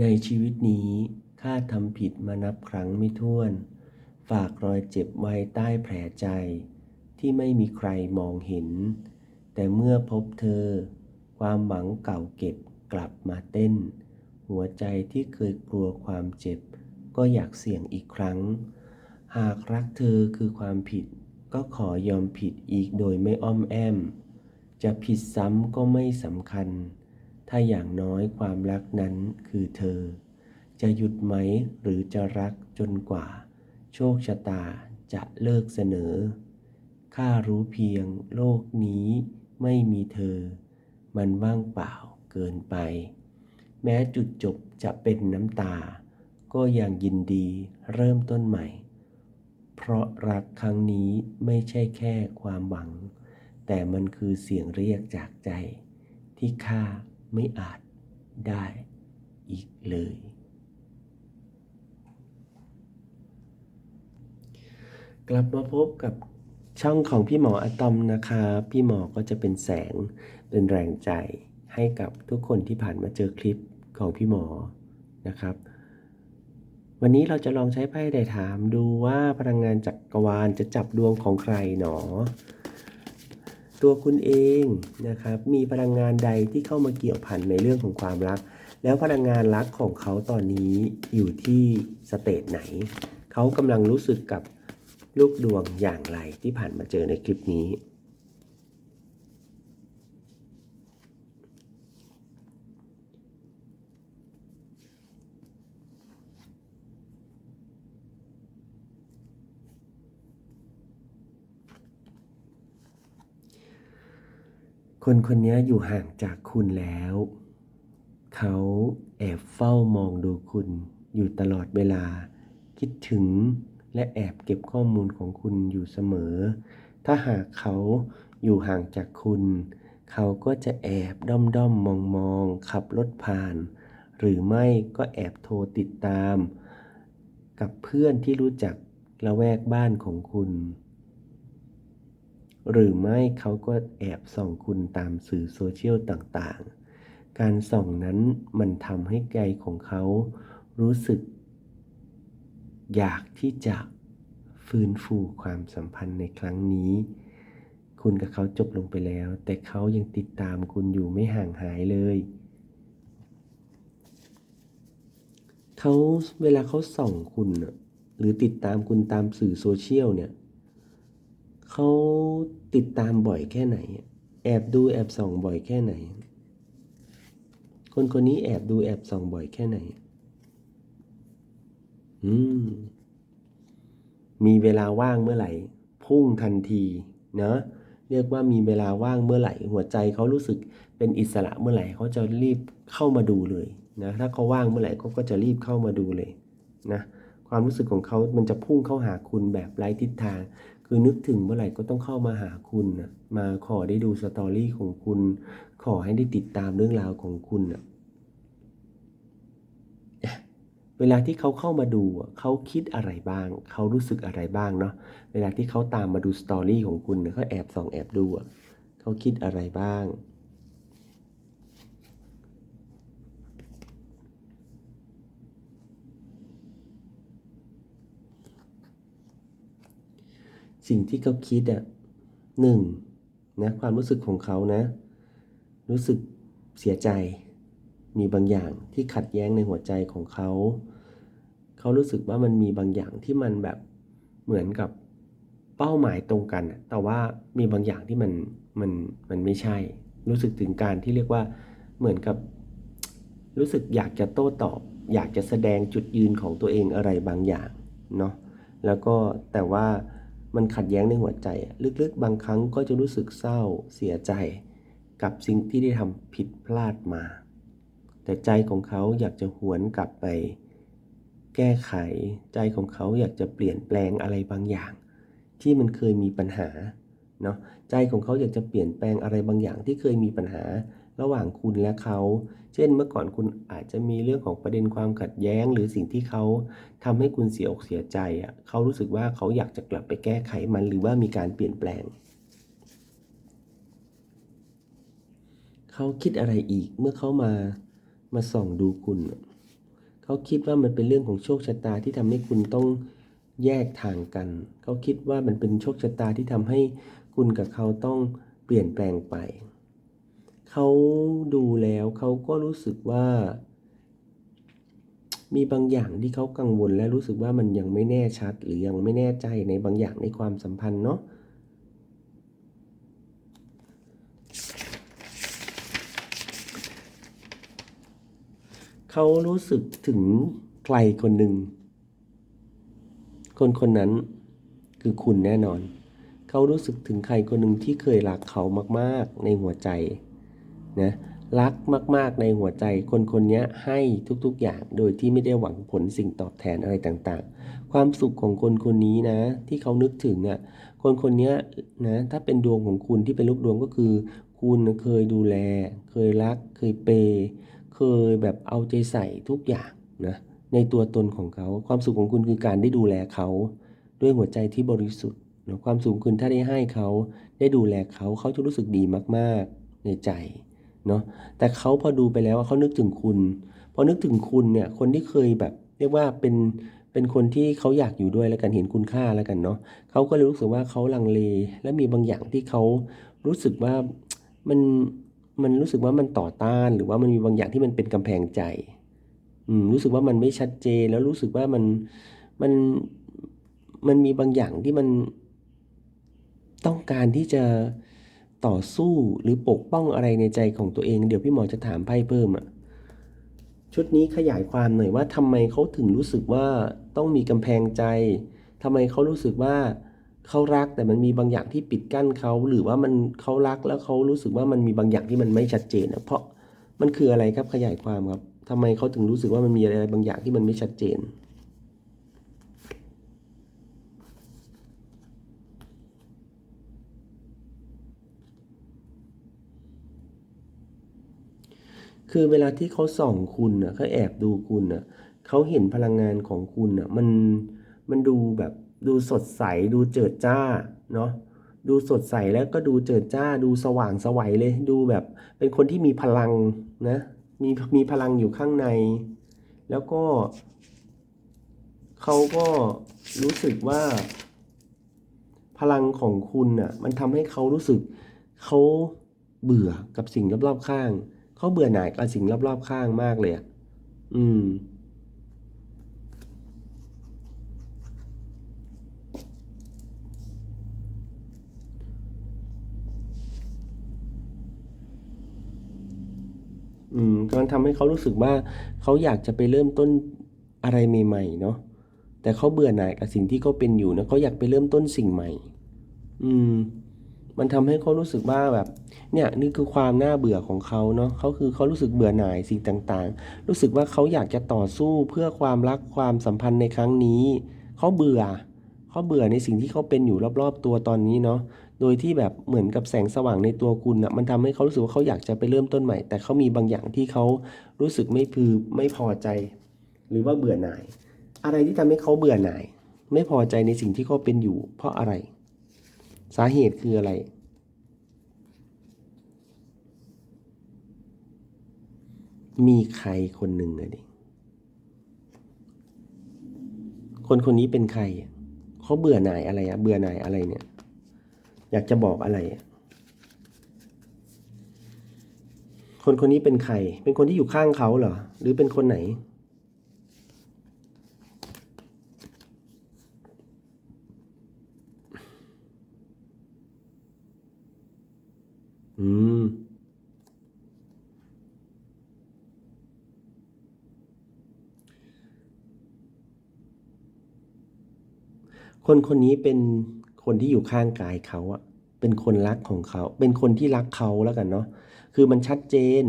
ในชีวิตนี้ข้าทำผิดมานับครั้งไม่ถ้วน ฝากรอยเจ็บไว้ใต้แผลใจ ที่ไม่มีใครมองเห็น แต่เมื่อพบเธอ ความหวังเก่าเก็บกลับมาเต้น หัวใจที่เคยกลัวความเจ็บ ก็อยากเสี่ยงอีกครั้ง หากรักเธอคือความผิด ก็ขอยอมผิดอีกโดยไม่อ้อมแอม จะผิดซ้ำก็ไม่สำคัญ ถ้าอย่างน้อยความรักนั้นคือเธอ จะหยุดไหมหรือจะรักจนกว่า โชคชะตาจะเลิกเสนอ ข้ารู้เพียงโลกนี้ไม่มีเธอ มันว่างเปล่าเกินไป แม้จุดจบจะเป็นน้ำตา ก็ยังยินดีเริ่มต้นใหม่ เพราะรักครั้งนี้ไม่ใช่แค่ความหวัง แต่มันคือเสียงเรียกจากใจที่ข้า ไม่อาจได้อีกเลย กลับมาพบกับช่องของพี่หมออะตอมนะคะพี่หมอก็จะเป็นแสงเป็นแรงใจให้กับทุกคนที่ผ่านมาเจอคลิปของพี่หมอนะครับ วันนี้เราจะลองใช้ไพ่ได้ถามดูว่าพลังงานจักกรวาลจะจับดวงของใครหนอ ตัวคุณเองนะครับมีพลังงานใดที่เข้ามาเกี่ยวพันในเรื่องของความรัก แล้วพลังงานรักของเขาตอนนี้อยู่ที่สเตจไหน เขากำลังรู้สึกกับลูกดวงอย่างไรที่ผ่านมาเจอในคลิปนี้ คนคนนี้อยู่ห่างจากคุณแล้ว เขาแอบเฝ้ามองดูคุณอยู่ตลอดเวลา คิดถึงและแอบเก็บข้อมูลของคุณอยู่เสมอ ถ้าหากเขาอยู่ห่างจากคุณ เขาก็จะแอบด้อมด้อมมองมองขับรถผ่าน หรือไม่ก็แอบโทรติดตาม กับเพื่อนที่รู้จักละแวกบ้านของคุณ หรือไม่เขาก็แอบส่องคุณตามสื่อโซเชียลต่างๆ การส่องนั้นมันทำให้ใจของเขารู้สึก อยากที่จะฟื้นฟูความสัมพันธ์ในครั้งนี้ คุณกับเขาจบลงไปแล้ว แต่เขายังติดตามคุณอยู่ไม่ห่างหายเลย เขาเวลาเขาส่องคุณหรือติดตามคุณตามสื่อโซเชียลเนี่ย เขาติดตามบ่อยแค่ไหน แอบดูแอบส่องบ่อยแค่ไหน คนคนนี้แอบดูแอบส่องบ่อยแค่ไหน อืม มีเวลาว่างเมื่อไหร่ พุ่งทันทีเนาะเรียกว่ามีเวลาว่างเมื่อไหร่ หัวใจเขารู้สึกเป็นอิสระเมื่อไหร่เขาจะรีบเข้ามาดูเลยนะถ้าเขาว่างเมื่อไหร่เขาก็จะรีบเข้ามาดูเลยนะความรู้สึกของเขามันจะพุ่งเข้าหาคุณแบบไร้ทิศทาง คือนึกถึงเมื่อไหร่ก็ต้องเข้ามาหาคุณนะมาขอได้ดูสตอรี่ของคุณ ขอให้ได้ติดตามเรื่องราวของคุณนะเวลาที่เขาเข้ามาดูเขาคิดอะไรบ้าง เขารู้สึกอะไรบ้างเนาะเวลาที่เขาตามมาดูสตอรี่ของคุณเขาแอบส่องแอบดูเขาคิดอะไรบ้าง สิ่งที่เขาคิดอะหนึ่งนะความรู้สึกของเขานะ รู้สึกเสียใจ มีบางอย่างที่ขัดแย้งในหัวใจของเขา เขารู้สึกว่ามันมีบางอย่างที่มันแบบเหมือนกับเป้าหมายตรงกัน แต่ว่ามีบางอย่างที่มันมันมันไม่ใช่ รู้สึกถึงการที่เรียกว่าเหมือนกับ รู้สึกอยากจะโต้ตอบ อยากจะแสดงจุดยืนของตัวเองอะไรบางอย่างเนาะแล้วก็แต่ว่า มันขัดแย้งในหัวใจอะลึกๆ บางครั้งก็จะรู้สึกเศร้าเสียใจ กับสิ่งที่ได้ทำผิดพลาดมา แต่ใจของเขาอยากจะหวนกลับไป แก้ไข ใจของเขาอยากจะเปลี่ยนแปลงอะไรบางอย่าง ที่มันเคยมีปัญหา เนาะใจของเขาอยากจะเปลี่ยนแปลงอะไรบางอย่างที่เคยมีปัญหาระหว่างคุณและเขา เช่น เมื่อก่อนคุณอาจจะมีเรื่องของประเด็นความขัดแย้ง หรือสิ่งที่เขาทำให้คุณเสียอกเสียใจอะเขารู้สึกว่าเขาอยากจะกลับไปแก้ไขมันหรือว่ามีการเปลี่ยนแปลง เขาคิดอะไรอีกเมื่อเขามามาส่องดูคุณ เขาคิดว่ามันเป็นเรื่องของโชคชะตาที่ทำให้คุณต้องแยกทางกัน เขาคิดว่ามันเป็นโชคชะตาที่ทำให้ คุณกับเขาต้องเปลี่ยนแปลงไป เขาดูแล้วเขาก็รู้สึกว่า มีบางอย่างที่เขากังวลและรู้สึกว่ามันยังไม่แน่ชัด หรือยังไม่แน่ใจในบางอย่างในความสัมพันธ์เนาะเขารู้สึกถึงใครคนหนึ่ง คนคนนั้นคือคุณแน่นอน เขารู้สึกถึงใครคนหนึ่งที่เคยรักเขามากๆในหัวใจนะรักมาก ๆ ในหัวใจ คนคนนี้ให้ทุกๆอย่างโดยที่ไม่ได้หวังผลสิ่งตอบแทนอะไรต่างๆ ความสุขของคนคนนี้นะ ที่เขานึกถึงอะ คนคนนี้นะถ้าเป็นดวงของคุณที่เป็นลูกดวงก็คือ คุณเคยดูแล เคยรัก เคยเปย์เคยแบบเอาใจใส่ทุกอย่างนะในตัวตนของเขา ความสุขของคุณคือการได้ดูแลเขา ด้วยหัวใจที่บริสุทธิ์ ความสุขของคุณถ้าได้ให้เขาได้ดูแลเขาเขาจะรู้สึกดีมากๆในใจเนาะแต่เขาพอดูไปแล้วเขานึกถึงคุณ พอนึกถึงคุณเนี่ยคนที่เคยแบบเรียกว่าเป็นเป็นคนที่เขาอยากอยู่ด้วยแล้วกันเห็นคุณค่าแล้วกันเนาะเขาก็เลยรู้สึกว่าเขาลังเล และมีบางอย่างที่เขารู้สึกว่ามันมันรู้สึกว่ามันต่อต้าน หรือว่ามันมีบางอย่างที่มันเป็นกำแพงใจอืมรู้สึกว่ามันไม่ชัดเจนแล้วรู้สึกว่ามันมันมันมีบางอย่างที่มัน ต้องการที่จะต่อสู้หรือปกป้องอะไรในใจของตัวเอง เดี๋ยวพี่หมอจะถามไพ่เพิ่มอะชุดนี้ขยายความหน่อยว่าทำไมเขาถึงรู้สึกว่าต้องมีกำแพงใจทำไมเขารู้สึกว่าเขารักแต่มันมีบางอย่างที่ปิดกั้นเขาหรือว่ามันเขารักแล้วเขารู้สึกว่ามันมีบางอย่างที่มันไม่ชัดเจนอะเพราะมันคืออะไรครับขยายความครับทำไมเขาถึงรู้สึกว่ามันมีอะไรบางอย่างที่มันไม่ชัดเจน คือเวลาที่เขาส่องคุณน่ะเขาแอบดูคุณน่ะเขาเห็นพลังงานของคุณน่ะมันมันดูแบบดูสดใสดูเจิดจ้าเนาะดูสดใสแล้วก็ดูเจิดจ้าดูสว่างสวัยเลยดูแบบเป็นคนที่มีพลังนะมีมีพลังอยู่ข้างใน แล้วก็เขาก็รู้สึกว่า พลังของคุณน่ะมันทำให้เขารู้สึกเขาเบื่อกับสิ่งรอบๆข้าง เขาเบื่อหน่ายกับสิ่งรอบๆข้างมากเลยอืม อืมมันทำให้เขารู้สึกว่าเขาอยากจะไปเริ่มต้นอะไรใหม่ๆเนาะแต่เขาเบื่อหน่ายกับสิ่งที่เขาเป็นอยู่นะเขาอยากไปเริ่มต้นสิ่งใหม่ อืม มันทำให้เขารู้สึกว่าแบบ เนี่ยนี่คือความน่าเบื่อของเขาเนาะเขาคือเขารู้สึกเบื่อหน่ายสิ่งต่างๆ รู้สึกว่าเขาอยากจะต่อสู้เพื่อความรักความสัมพันธ์ในครั้งนี้เขาเบื่อเขาเบื่อในสิ่งที่เขาเป็นอยู่รอบๆตัวตอนนี้เนาะโดยที่แบบเหมือนกับแสงสว่างในตัวคุณอะมันทำให้เขารู้สึกว่าเขาอยากจะไปเริ่มต้นใหม่ แต่เขามีบางอย่างที่เขารู้สึกไม่พือไม่พอใจ หรือว่าเบื่อหน่าย อะไรที่ทำให้เขาเบื่อหน่าย ไม่พอใจในสิ่งที่เขาเป็นอยู่ เพราะอะไร สาเหตุคืออะไร มีใครคนหนึ่งอะดิคนคนนี้เป็นใครเขาเบื่อหน่ายอะไรอะเบื่อหน่ายอะไรเนี่ย อยากจะบอกอะไรอะคนคนนี้เป็นใคร เป็นคนที่อยู่ข้างเขาเหรอ หรือเป็นคนไหน อืม คนคนนี้เป็นคนที่อยู่ข้างกายเขาอะเป็นคนรักของเขา เป็นคนที่รักเขาแล้วกันเนาะ คือมันชัดเจน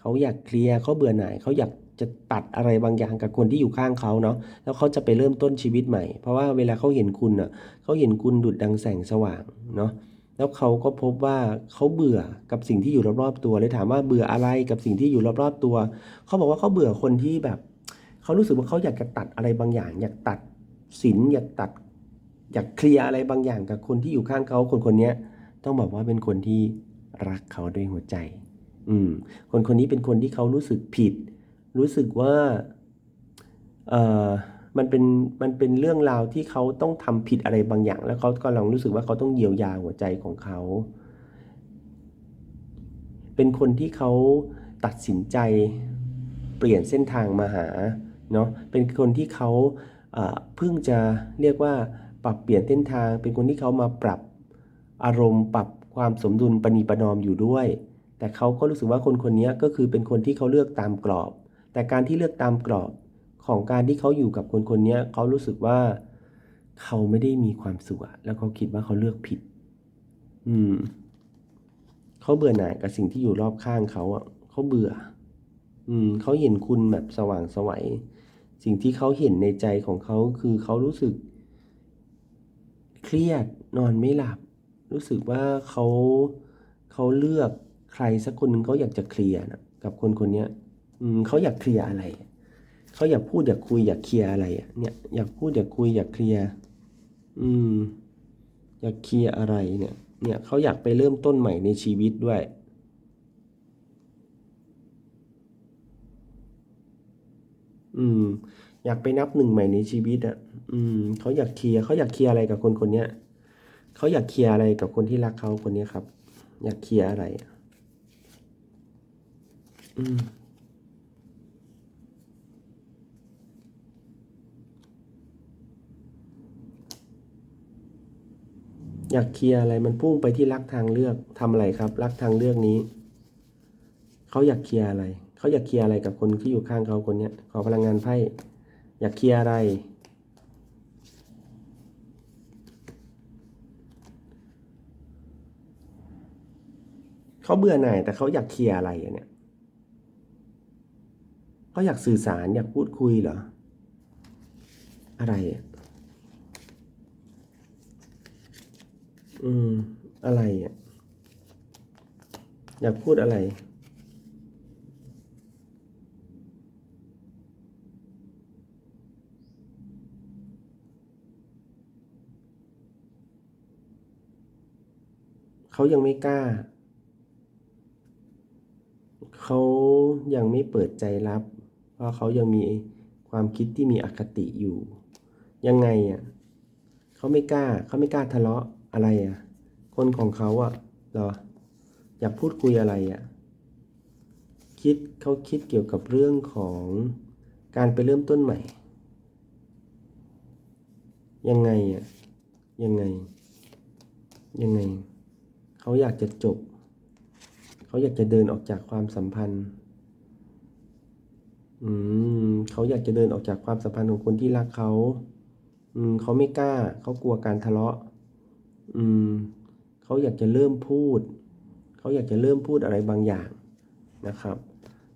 เขาอยากเคลียร์เขาเบื่อหน่ายเขาอยากจะตัดอะไรบางอย่างกับคนที่อยู่ข้างเขาเนาะ แล้วเขาจะไปเริ่มต้นชีวิตใหม่ เพราะว่าเวลาเขาเห็นคุณอะเขาเห็นคุณดุดดังแสงสว่างเนาะ แล้วเขาก็พบว่าเขาเบื่อกับสิ่งที่อยู่รอบๆตัวเลยถามว่าเบื่ออะไรกับสิ่งที่อยู่รอบๆตัว เขาบอกว่าเขาเบื่อคนที่แบบเขารู้สึกว่าเขาอยากจะตัดอะไรบางอย่าง อยากตัดสินอยากตัด อยากเคลียร์อะไรบางอย่างกับคนที่อยู่ข้างเขาคนคนนี้ต้องบอกว่าเป็นคนที่รักเขาด้วยหัวใจ อืม คนคนนี้เป็นคนที่เขารู้สึกผิด รู้สึกว่า เอ่อ มันเป็นมันเป็นเรื่องราวที่เขาต้องทำผิดอะไรบางอย่าง แล้วเขากำลังรู้สึกว่าเขาต้องเยียวยาหัวใจของเขา เป็นคนที่เขาตัดสินใจเปลี่ยนเส้นทางมาหาเนาะเป็นคนที่เขาเอ่อเพิ่งจะเรียกว่าปรับเปลี่ยนเส้นทาง เป็นคนที่เขามาปรับอารมณ์ ปรับความสมดุลปณีประนอมอยู่ด้วย แต่เขาก็รู้สึกว่าคนคนนี้ก็คือเป็นคนที่เขาเลือกตามกรอบ แต่การที่เลือกตามกรอบ ของการที่เขาอยู่กับคนคนนี้เขารู้สึกว่าเขาไม่ได้มีความสุขแล้วเขาคิดว่าเขาเลือกผิด อืมเขาเบื่อหน่ายกับสิ่งที่อยู่รอบข้างเขาอะเขาเบื่อ อืมเขาเห็นคุณแบบสว่างสวัยสิ่งที่เขาเห็นในใจของเขาคือเขารู้สึก เครียดนอนไม่หลับ รู้สึกว่าเขาเขาเลือกใครสักคนหนึ่งเขาอยากจะเคลียร์นะกับคนคนนี้อืมเขาอยากเคลียร์อะไร เขาอยากพูดอยากคุยอยากเคลียร์อะไรเนี่ยอยากพูดอยากคุยอยากเคลียร์อืม อยากเคลียร์อะไรเนี่ย เนี่ยเขาอยากไปเริ่มต้นใหม่ในชีวิตด้วยอืม อยากไปนับหนึ่งใหม่ในชีวิตอะ อืมเขาอยากเคลียร์เขาอยากเคลียร์อะไรกับคนคนเนี้ยเขาอยากเคลียร์อะไรกับคนที่รักเขาคนเนี้ยครับ อยากเคลียร์อะไร อืม อยากเคลียร์อะไรมันพุ่งไปที่รักทางเลือกทำอะไรครับ รักทางเลือกนี้เขาอยากเคลียร์อะไรเขาอยากเคลียร์อะไรกับคนที่อยู่ข้างเขาคนเนี้ยขอพลังงานไพ่อยากเคลียร์อะไร เขาเบื่อหน่ายแต่เขาอยากเคลียร์อะไรเนี่ยเขาอยากสื่อสารอยากพูดคุยเหรอ อะไรอะ อืม อะไรอะ อยากพูดอะไร เขายังไม่กล้า เขายังไม่เปิดใจรับ เพราะเขายังมีความคิดที่มีอคติอยู่ ยังไงอะ เขาไม่กล้า เขาไม่กล้าทะเลาะ อะไรอะ คนของเขาอะเหรอ อยากพูดคุยอะไรอะ คิดเขาคิดเกี่ยวกับเรื่องของการไปเริ่มต้นใหม่ ยังไงอะ ยังไง ยังไง เขาอยากจะจบ เขาอยากจะเดินออกจากความสัมพันธ์ อืม เขาอยากจะเดินออกจากความสัมพันธ์ของคนที่รักเขา อืม เขาไม่กล้า เขากลัวการทะเลาะ อืมเขาอยากจะเริ่มพูด เขาอยากจะเริ่มพูดอะไรบางอย่างนะครับ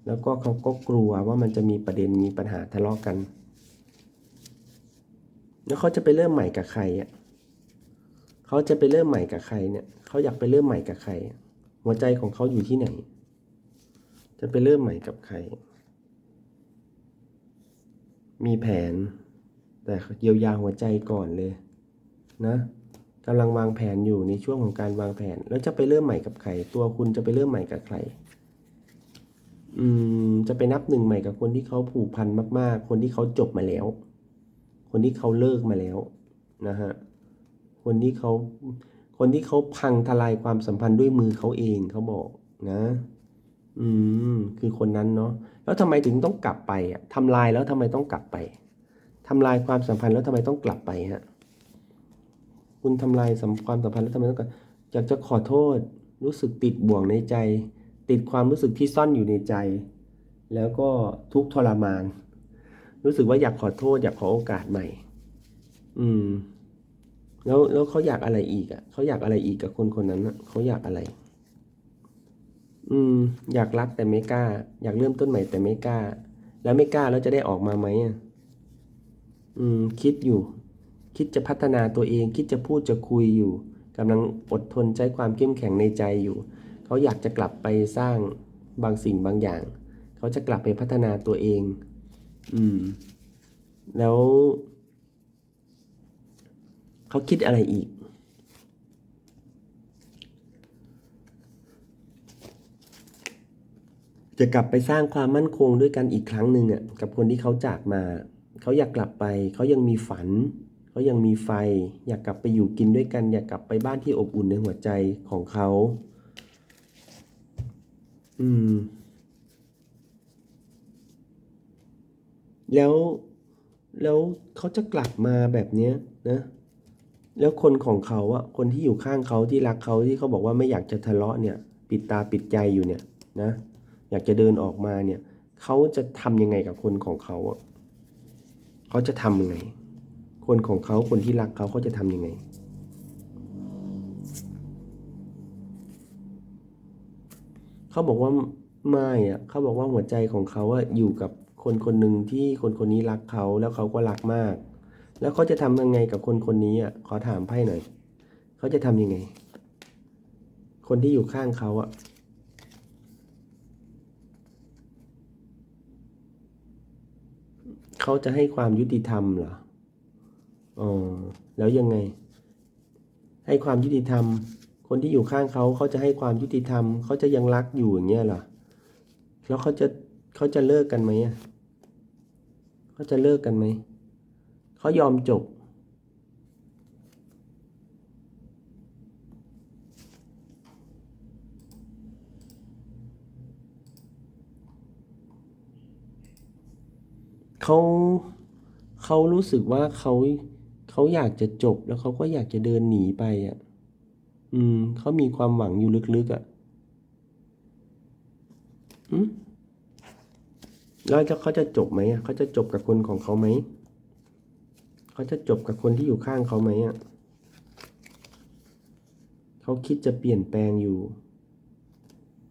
แล้วก็เขาก็กลัวว่ามันจะมีประเด็นมีปัญหาทะเลาะกัน แล้วเขาจะไปเริ่มใหม่กับใครอะเขาจะไปเริ่มใหม่กับใครเนี่ยเขาอยากไปเริ่มใหม่กับใคร หัวใจของเขาอยู่ที่ไหน จะไปเริ่มใหม่กับใคร มีแผน แต่เยียวยาหัวใจก่อนเลย นะ กำลังวางแผนอยู่ในช่วงของการวางแผน แล้วจะไปเริ่มใหม่กับใคร ตัวคุณจะไปเริ่มใหม่กับใคร อืม จะไปนับหนึ่งใหม่กับคนที่เขาผูกพันมาก ๆ คนที่เขาจบมาแล้ว คนที่เขาเลิกมาแล้วนะฮะ คนที่เขา คนที่เขาพังทลายความสัมพันธ์ด้วยมือเขาเองเขาบอกนะ อืม คือคนนั้นเนาะ แล้วทำไมถึงต้องกลับไปอะทำลายแล้วทำไมต้องกลับไปทำลายความสัมพันธ์แล้วทำไมต้องกลับไปฮะ คุณทำลายสัมความสัมพันธ์แล้วทำไมต้องกลับอยากจะขอโทษ รู้สึกติดบ่วงในใจ ติดความรู้สึกที่ซ่อนอยู่ในใจ แล้วก็ทุกทรมาน รู้สึกว่าอยากขอโทษ อยากขอโอกาสใหม่ อืม แล้วแล้วเขาอยากอะไรอีกอะเขาอยากอะไรอีกกับคนคนนั้นอะเขาอยากอะไร อืม อยากรักแต่ไม่กล้า อยากเริ่มต้นใหม่แต่ไม่กล้า แล้วไม่กล้าแล้วจะได้ออกมาไหมอะอืม คิดอยู่ คิดจะพัฒนาตัวเอง คิดจะพูดจะคุยอยู่กำลังอดทนใช้ความเข้มแข็งในใจอยู่ เขาอยากจะกลับไปสร้างบางสิ่งบางอย่าง เขาจะกลับไปพัฒนาตัวเอง อืม แล้ว เขาคิดอะไรอีก จะกลับไปสร้างความมั่นคงด้วยกันอีกครั้งหนึ่งอะ กับคนที่เขาจากมา เขาอยากกลับไป เขายังมีฝัน เขายังมีไฟ อยากกลับไปอยู่กินด้วยกัน อยากกลับไปบ้านที่อบอุ่นในหัวใจของเขา อืม แล้วแล้วเขาจะกลับมาแบบเนี้ยนะ แล้วคนของเขาอะคนที่อยู่ข้างเขาที่รักเขาที่เขาบอกว่าไม่อยากจะทะเลาะเนี่ย ปิดตาปิดใจอยู่เนี่ย นะ อยากจะเดินออกมาเนี่ย เขาจะทำยังไงกับคนของเขาอะเขาจะทำยังไง คนของเขาคนที่รักเขาเขาจะทำยังไง เขาบอกว่าไม่อะเขาบอกว่าหัวใจของเขาอะอยู่กับคนคนหนึ่งที่คนคนนี้รักเขาแล้วเขาก็รักมาก แล้วเขาจะทำยังไงกับคนคนนี้อะขอถามไพ่หน่อยเขาจะทำยังไง คนที่อยู่ข้างเขาอะเขาจะให้ความยุติธรรมเหรอ อ๋อแล้วยังไง ให้ความยุติธรรม คนที่อยู่ข้างเขาเขาจะให้ความยุติธรรมเขาจะยังรักอยู่อย่างเงี้ยเหรอแล้วเขาจะเขาจะเลิกกันไหมอะเขาจะเลิกกันไหมเขายอมจบเขาเขารู้สึกว่าเขา เขาอยากจะจบแล้วเขาก็อยากจะเดินหนีไปอะ อืม เขามีความหวังอยู่ลึกๆอะอืมแล้วเขาจะจบไหมอะเขาจะจบกับคนของเขาไหม เขาจะจบกับคนที่อยู่ข้างเขาไหมอะ เขาคิดจะเปลี่ยนแปลงอยู่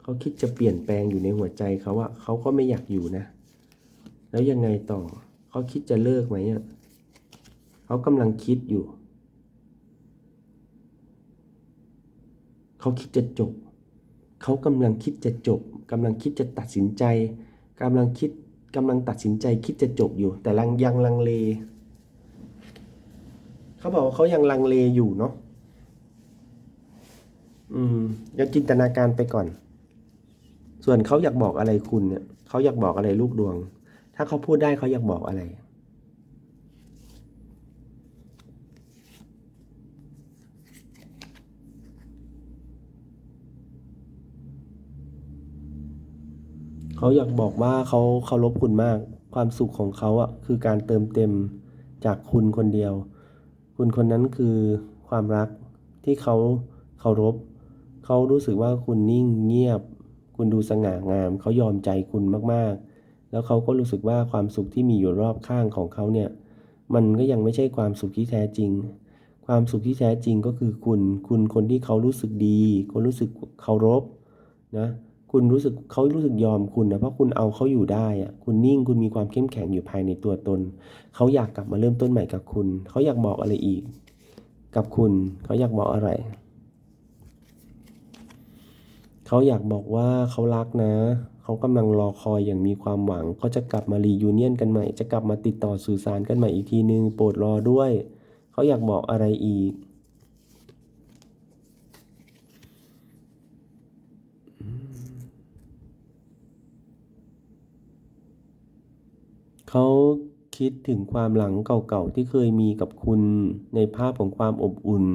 เขาคิดจะเปลี่ยนแปลงอยู่ในหัวใจเขาอะเขาก็ไม่อยากอยู่นะ แล้วยังไงต่อ เขาคิดจะเลิกไหมอะ เขากำลังคิดอยู่ เขาคิดจะจบ เขากำลังคิดจะจบกำลังคิดจะตัดสินใจกำลังคิดกำลังตัดสินใจคิดจะจบอยู่ แต่ลังยังลังเล เขาบอกว่าเขายังลังเลอยู่เนาะอืมยังจินตนาการไปก่อน ส่วนเขาอยากบอกอะไรคุณเนี่ยเขาอยากบอกอะไรลูกดวง ถ้าเขาพูดได้เขาอยากบอกอะไร เขาอยากบอกว่าเขาเคารพคุณมาก ความสุขของเขาอะคือการเติมเต็มจากคุณคนเดียว คุณคนนั้นคือความรักที่เขาเคารพเขารู้สึกว่าคุณนิ่งเงียบ คุณดูสง่างาม เขายอมใจคุณมากๆ แล้วเขาก็รู้สึกว่าความสุขที่มีอยู่รอบข้างของเขาเนี่ย มันก็ยังไม่ใช่ความสุขที่แท้จริง ความสุขที่แท้จริงก็คือคุณ คุณคนที่เขารู้สึกดี คนรู้สึกเคารพนะ คุณรู้สึกเขารู้สึกยอมคุณนะเพราะคุณเอาเขาอยู่ได้อะคุณนิ่งคุณมีความเข้มแข็งอยู่ภายในตัวตน เขาอยากกลับมาเริ่มต้นใหม่กับคุณ เขาอยากบอกอะไรอีก กับคุณเขาอยากบอกอะไร เขาอยากบอกว่าเขารักนะ เขากำลังรอคอยอย่างมีความหวังเขาจะกลับมารียูเนียนกันใหม่ จะกลับมาติดต่อสื่อสารกันใหม่อีกทีนึงโปรดรอด้วย เขาอยากบอกอะไรอีก เขาคิดถึงความหลังเก่าๆที่เคยมีกับคุณ ในภาพของความอบอุ่น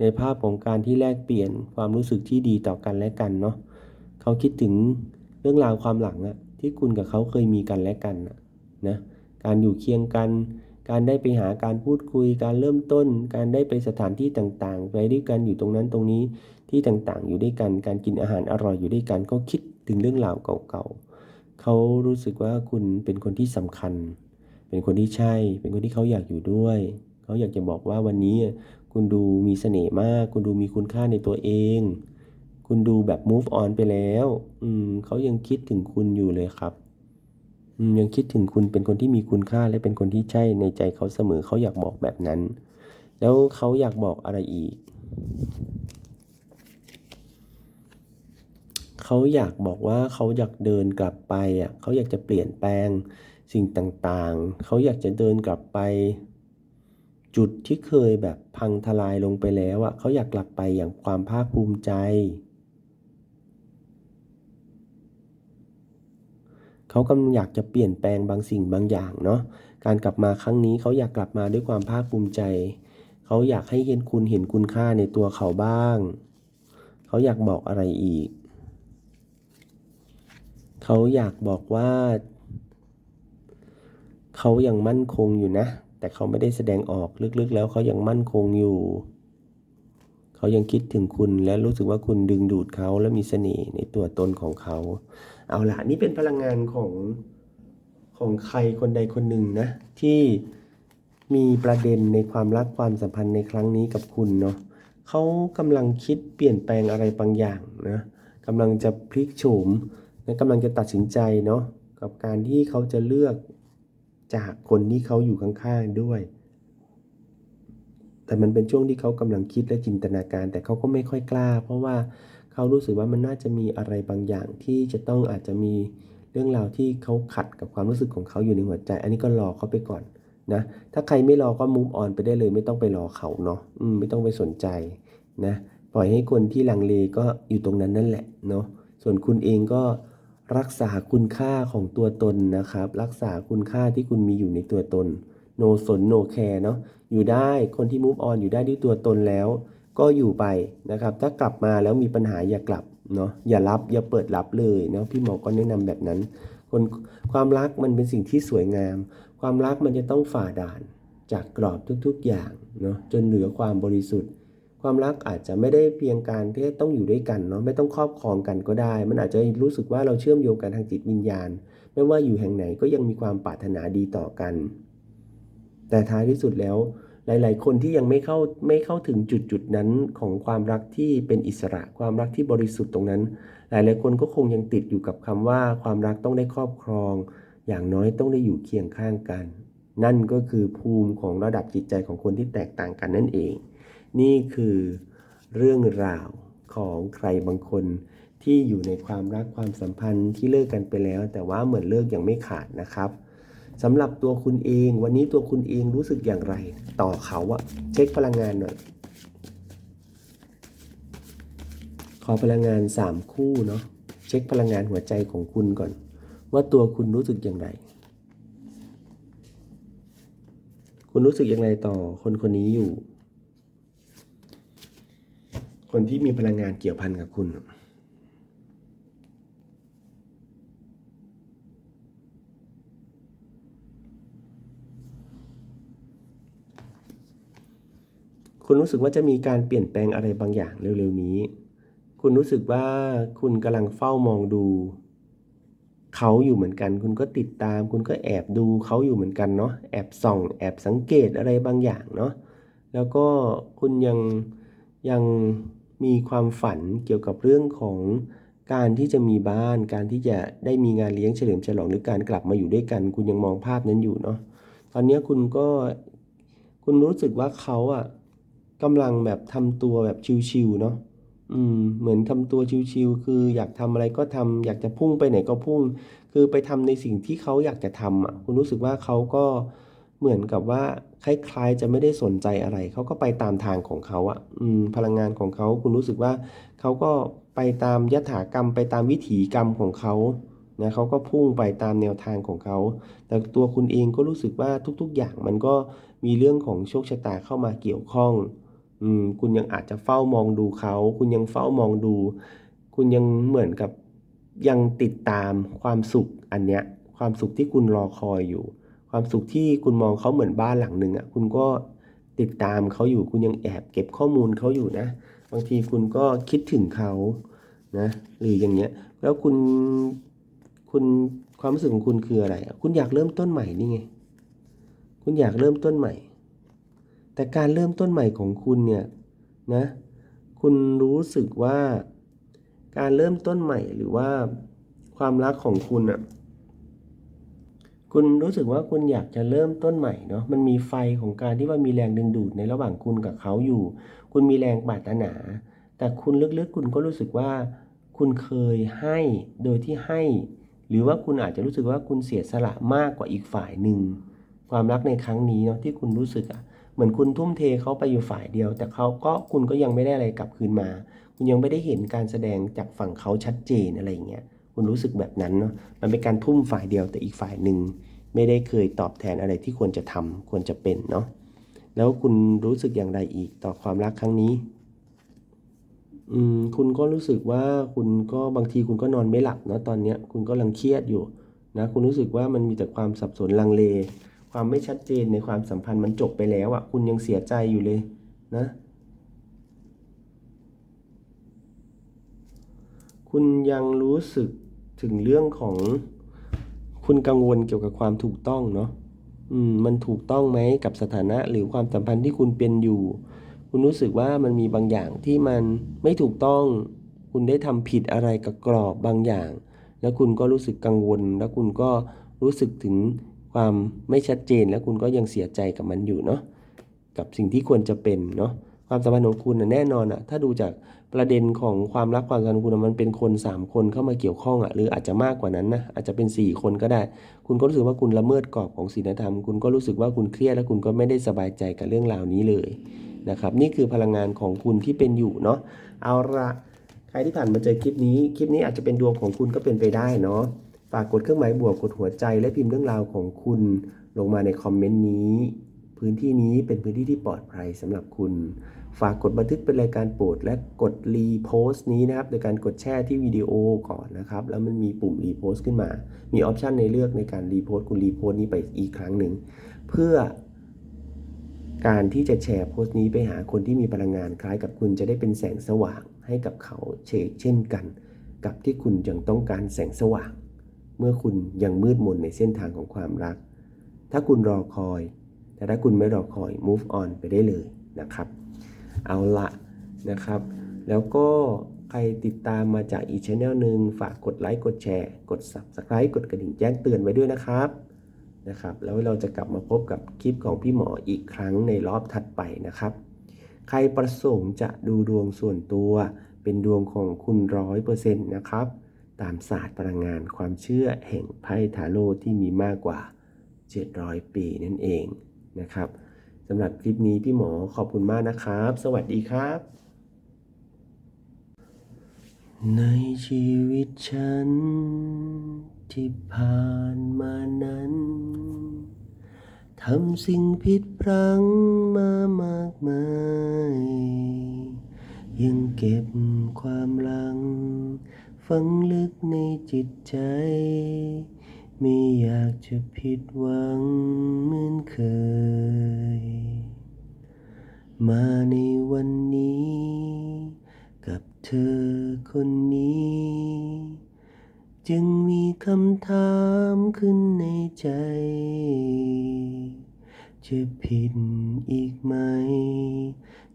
ในภาพของการที่แลกเปลี่ยนความรู้สึกที่ดีต่อกันและกันเนาะเขาคิดถึงเรื่องราวความหลังอะที่คุณกับเขาเคยมีกันและกันะนะการอยู่เคียงกัน การได้ไปหาการพูดคุย การเริ่มต้น การได้ไปสถานที่ต่างๆ ไปด้วยกันอยู่ตรงนั้นตรงนี้ที่ต่างๆ อยู่ด้วยกัน การกินอาหารอร่อยอยู่ด้วยกัน ก็คิดถึงเรื่องราวเก่าๆ เขารู้สึกว่าคุณเป็นคนที่สำคัญ เป็นคนที่ใช่ เป็นคนที่เขาอยากอยู่ด้วย เขาอยากจะบอกว่าวันนี้คุณดูมีเสน่ห์มาก คุณดูมีคุณค่าในตัวเอง คุณดูแบบ move on ไปแล้ว อืมเขายังคิดถึงคุณอยู่เลยครับยังคิดถึงคุณเป็นคนที่มีคุณค่าและเป็นคนที่ใช่ในใจเขาเสมอเขาอยากบอกแบบนั้น แล้วเขาอยากบอกอะไรอีก เขาอยากบอกว่าเขาอยากเดินกลับไปอะเขาอยากจะเปลี่ยนแปลงสิ่งต่างๆ เขาอยากจะเดินกลับไป จุดที่เคยแบบพังทลายลงไปแล้วอะเขาอยากกลับไปอย่างความภาคภูมิใจ เขากำลังอยากจะเปลี่ยนแปลงบางสิ่งบางอย่างเนาะการกลับมาครั้งนี้เขาอยากกลับมาด้วยความภาคภูมิใจ เขาอยากให้เห็นคุณเห็นคุณค่าในตัวเขาบ้าง เขาอยากบอกอะไรอีก เขาอยากบอกว่า เขายังมั่นคงอยู่นะ แต่เขาไม่ได้แสดงออกลึกๆ แล้วเขายังมั่นคงอยู่ เขายังคิดถึงคุณและรู้สึกว่าคุณดึงดูดเขาและมีเสน่ห์ในตัวตนของเขา เอาละนี่เป็นพลังงานของของใครคนใดคนหนึ่งนะ ที่มีประเด็นในความรักความสัมพันธ์ในครั้งนี้กับคุณเนาะเขากำลังคิดเปลี่ยนแปลงอะไรบางอย่างนะกำลังจะพลิกโฉม และกำลังจะตัดสินใจเนาะกับการที่เขาจะเลือกจากคนที่เขาอยู่ข้างๆด้วย แต่มันเป็นช่วงที่เขากำลังคิดและจินตนาการ แต่เขาก็ไม่ค่อยกล้า เพราะว่าเขารู้สึกว่ามันน่าจะมีอะไรบางอย่างที่จะต้องอาจจะมีเรื่องราวที่เขาขัดกับความรู้สึกของเขาอยู่ในหัวใจ อันนี้ก็รอเขาไปก่อนนะ ถ้าใครไม่รอก็มูฟออนไปได้เลย ไม่ต้องไปรอเขาเนาะไม่ต้องไปสนใจนะ ปล่อยให้คนที่ลังเลก็อยู่ตรงนั้นนั่นแหละเนาะ ส่วนคุณเองก็ รักษาคุณค่าของตัวตนนะครับ รักษาคุณค่าที่คุณมีอยู่ในตัวตน โนสนโนแคร์เนาะอยู่ได้คนที่ move on อยู่ได้ด้วยตัวตนแล้ว ก็อยู่ไปนะครับ ถ้ากลับมาแล้วมีปัญหาอย่ากลับเนาะอย่ารับอย่าเปิดรับเลยเนาะพี่หมอก็แนะนำแบบนั้น คนความรักมันเป็นสิ่งที่สวยงาม ความรักมันจะต้องฝ่าด่านจากกรอบทุกๆอย่างเนาะจนเหลือความบริสุทธิ์ ความรักอาจจะไม่ได้เพียงการที่ต้องอยู่ด้วยกันเนาะไม่ต้องครอบครองกันก็ได้ มันอาจจะรู้สึกว่าเราเชื่อมโยงกันทางจิตวิญญาณ ไม่ว่าอยู่แห่งไหนก็ยังมีความปรารถนาดีต่อกัน แต่ท้ายที่สุดแล้ว หลาย ๆ คนที่ยังไม่เข้าไม่เข้าถึงจุดจุดนั้นของความรักที่เป็นอิสระความรักที่บริสุทธิ์ตรงนั้น หลาย ๆ คนก็คงยังติดอยู่กับคำว่าความรักต้องได้ครอบครอง อย่างน้อยต้องได้อยู่เคียงข้างกัน นั่นก็คือภูมิของระดับจิตใจของคนที่แตกต่างกันนั่นเอง นี่คือเรื่องราวของใครบางคนที่อยู่ในความรักความสัมพันธ์ที่เลิกกันไปแล้ว แต่ว่าเหมือนเลิกยังไม่ขาดนะครับสำหรับตัวคุณเองวันนี้ตัวคุณเองรู้สึกอย่างไร ต่อเขาอะเช็คพลังงานหน่อยขอพลังงาน 3 คู่เนาะเช็คพลังงานหัวใจของคุณก่อน ว่าตัวคุณรู้สึกอย่างไร คุณรู้สึกอย่างไรต่อคนคนนี้อยู่ คนที่มีพลังงานเกี่ยวพันกับคุณ คุณรู้สึกว่าจะมีการเปลี่ยนแปลงอะไรบางอย่างเร็วๆนี้ คุณรู้สึกว่าคุณกำลังเฝ้ามองดูเขาอยู่เหมือนกัน คุณก็ติดตาม คุณก็แอบดูเขาอยู่เหมือนกันเนาะ แอบส่อง แอบสังเกตอะไรบางอย่างเนาะ แล้วก็คุณยังยัง มีความฝันเกี่ยวกับเรื่องของการที่จะมีบ้าน การที่จะได้มีงานเลี้ยงเฉลิมฉลองหรือการกลับมาอยู่ด้วยกัน คุณยังมองภาพนั้นอยู่เนาะตอนนี้คุณก็คุณรู้สึกว่าเขาอะกำลังแบบทำตัวแบบชิวๆเนาะอืมเหมือนทำตัวชิวๆคืออยากทำอะไรก็ทำอยากจะพุ่งไปไหนก็พุ่ง คือไปทำในสิ่งที่เขาอยากจะทำอะคุณรู้สึกว่าเขาก็ เหมือนกับว่าคล้ายๆจะไม่ได้สนใจอะไร เขาก็ไปตามทางของเขาอะอืมพลังงานของเขาคุณรู้สึกว่าเขาก็ไปตามยถากรรม ไปตามวิถีกรรมของเขานะเขาก็พุ่งไปตามแนวทางของเขา แต่ตัวคุณเองก็รู้สึกว่าทุกๆ อย่างมันก็มีเรื่องของโชคชะตาเข้ามาเกี่ยวข้องอืมคุณยังอาจจะเฝ้ามองดูเขา คุณยังเฝ้ามองดู คุณยังเหมือนกับยังติดตามความสุขอันเนี้ย ความสุขที่คุณรอคอยอยู่ ความสุขที่คุณมองเขาเหมือนบ้านหลังหนึ่งอะคุณก็ติดตามเขาอยู่คุณยังแอบเก็บข้อมูลเขาอยู่นะ บางทีคุณก็คิดถึงเขานะหรืออย่างเงี้ย แล้วคุณคุณความรู้สึกของคุณคืออะไร คุณอยากเริ่มต้นใหม่นี่ไง คุณอยากเริ่มต้นใหม่ แต่การเริ่มต้นใหม่ของคุณเนี่ยนะ คุณรู้สึกว่าการเริ่มต้นใหม่หรือว่าความรักของคุณอะ คุณรู้สึกว่าคุณอยากจะเริ่มต้นใหม่เนาะมันมีไฟของการที่ว่ามีแรงดึงดูดในระหว่างคุณกับเขาอยู่ คุณมีแรงปรารถนา แต่คุณลึกๆ คุณก็รู้สึกว่า คุณเคยให้โดยที่ให้ หรือว่าคุณอาจจะรู้สึกว่าคุณเสียสละมากกว่าอีกฝ่ายหนึ่งความรักในครั้งนี้เนาะที่คุณรู้สึกอะเหมือนคุณทุ่มเทเขาไปอยู่ฝ่ายเดียว แต่เขาก็คุณก็ยังไม่ได้อะไรกลับคืนมา คุณยังไม่ได้เห็นการแสดงจากฝั่งเขาชัดเจนอะไรเงี้ย คุณรู้สึกแบบนั้นเนาะมันเป็นการทุ่มฝ่ายเดียวแต่อีกฝ่ายหนึ่งไม่ได้เคยตอบแทนอะไรที่ควรจะทำควรจะเป็นเนาะแล้วคุณรู้สึกอย่างไรอีกต่อความรักครั้งนี้อืมคุณก็รู้สึกว่าคุณก็บางทีคุณก็นอนไม่หลับเนาะตอนเนี้ยคุณก็ลังเครียดอยู่นะคุณรู้สึกว่ามันมีแต่ความสับสนลังเล ความไม่ชัดเจนในความสัมพันธ์มันจบไปแล้วอะ่ะคุณยังเสียใจอยู่เลยนะ คุณยังรู้สึกถึงเรื่องของคุณกังวลเกี่ยวกับความถูกต้องเนาะอืมมันถูกต้องไหมกับสถานะหรือความสัมพันธ์ที่คุณเป็นอยู่ คุณรู้สึกว่ามันมีบางอย่างที่มันไม่ถูกต้อง คุณได้ทำผิดอะไรกับกรอบบางอย่าง แล้วคุณก็รู้สึกกังวล แล้วคุณก็รู้สึกถึงความไม่ชัดเจน แล้วคุณก็ยังเสียใจกับมันอยู่เนาะกับสิ่งที่ควรจะเป็นเนาะความสัมพันธ์ของคุณนะแน่นอนอะถ้าดูจาก ประเด็นของความรักความสัมพันธ์คุณมันเป็นคน 3 คนเข้ามาเกี่ยวข้องอะหรืออาจจะมากกว่านั้นนะอาจจะเป็น 4 คนก็ได้ คุณก็รู้สึกว่าคุณละเมิดกรอบของศีลธรรม คุณก็รู้สึกว่าคุณเครียดและคุณก็ไม่ได้สบายใจกับเรื่องราวนี้เลยนะครับนี่คือพลังงานของคุณที่เป็นอยู่เนาะเอาละใครที่ผ่านมาเจอคลิปนี้ คลิปนี้อาจจะเป็นดวงของคุณก็เป็นไปได้เนาะฝากกดเครื่องหมายบวกกดหัวใจ และพิมพ์เรื่องราวของคุณลงมาในคอมเมนต์นี้ พื้นที่นี้เป็นพื้นที่ที่ปลอดภัยสำหรับคุณ ฝากกดบันทึกเป็นรายการโปรดและกดรีโพสต์นี้นะครับโดยการกดแช่ที่วิดีโอก่อนนะครับ แล้วมันมีปุ่มรีโพสต์ขึ้นมา มีออปชันในเลือกในการรีโพสต์คุณรีโพสต์นี้ไปอีกครั้งหนึ่ง เพื่อการที่จะแชร์โพสต์นี้ไปหาคนที่มีพลังงานคล้ายกับคุณจะได้เป็นแสงสว่างให้กับเขาเชกเช่นกัน กับที่คุณยังต้องการแสงสว่าง เมื่อคุณยังมืดมนในเส้นทางของความรัก ถ้าคุณรอคอย แต่ถ้าคุณไม่รอคอย move on ไปได้เลยนะครับ เอาละนะครับ แล้วก็ใครติดตามมาจากอีกช anel หนึ่งฝากกดไลค์กดแชร์ กด subscribe กดกระดิ่งแจ้งเตือนไว้ด้วยนะครับนะครับ แล้วเราจะกลับมาพบกับคลิปของพี่หมออีกครั้งในรอบถัดไปนะครับ ใครประสงค์จะดูดวงส่วนตัวเป็นดวงของคุณร้อยเปอร์เซ็นต์นะครับ ตามศาสตร์พลังงานความเชื่อแห่งไพ่ทาโร่ที่มีมากกว่า 700 ปีนั่นเองนะครับ สำหรับคลิปนี้พี่หมอขอบคุณมากนะครับ สวัสดีครับ ในชีวิตฉัน ที่ผ่านมานั้นทำสิ่งผิดพลั้งมามากมาย ยังเก็บความลัง ฝังลึกในจิตใจ ไม่อยากจะผิดหวังเหมือนเคย มาในวันนี้ กับเธอคนนี้ จึงมีคำถามขึ้นในใจ จะผิดอีกไหม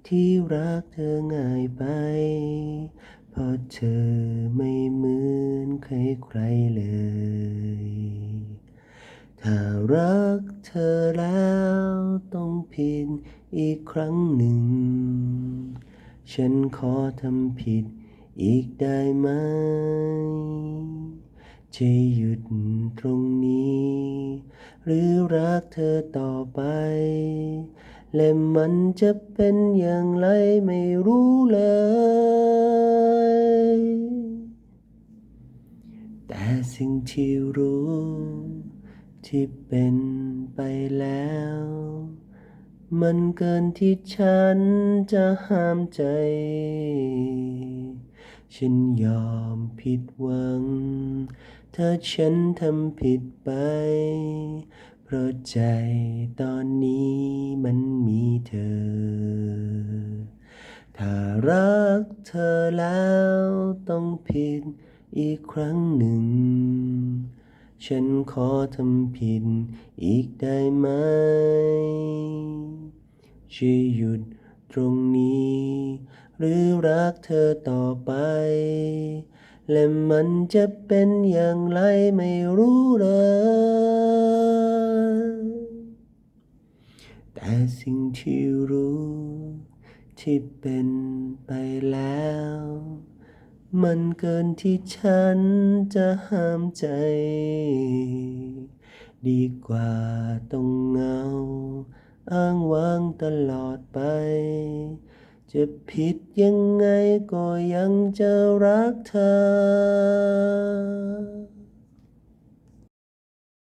ที่รักเธอง่ายไป เพราะเธอไม่เหมือนใครใครๆเลย ถ้ารักเธอแล้วต้องผิดอีกครั้งหนึ่ง ฉันขอทำผิดอีกได้ไหม จะหยุดตรงนี้ หรือรักเธอต่อไป และมันจะเป็นอย่างไรไม่รู้เลย แต่สิ่งที่รู้ ที่เป็นไปแล้ว มันเกินที่ฉันจะห้ามใจ ฉันยอมผิดหวัง ถ้าฉันทำผิดไป เพราะใจตอนนี้ รักเธอแล้วต้องผิดอีกครั้งหนึ่ง ฉันขอทำผิดอีกได้ไหมจะหยุดตรงนี้ หรือรักเธอต่อไป และมันจะเป็นอย่างไรไม่รู้เลยแต่สิ่งที่รู้ ที่เป็นไปแล้ว มันเกินที่ฉันจะห้ามใจ ดีกว่าต้องเงา อ้างว้างตลอดไป จะผิดยังไงก็ยังจะรักเธอ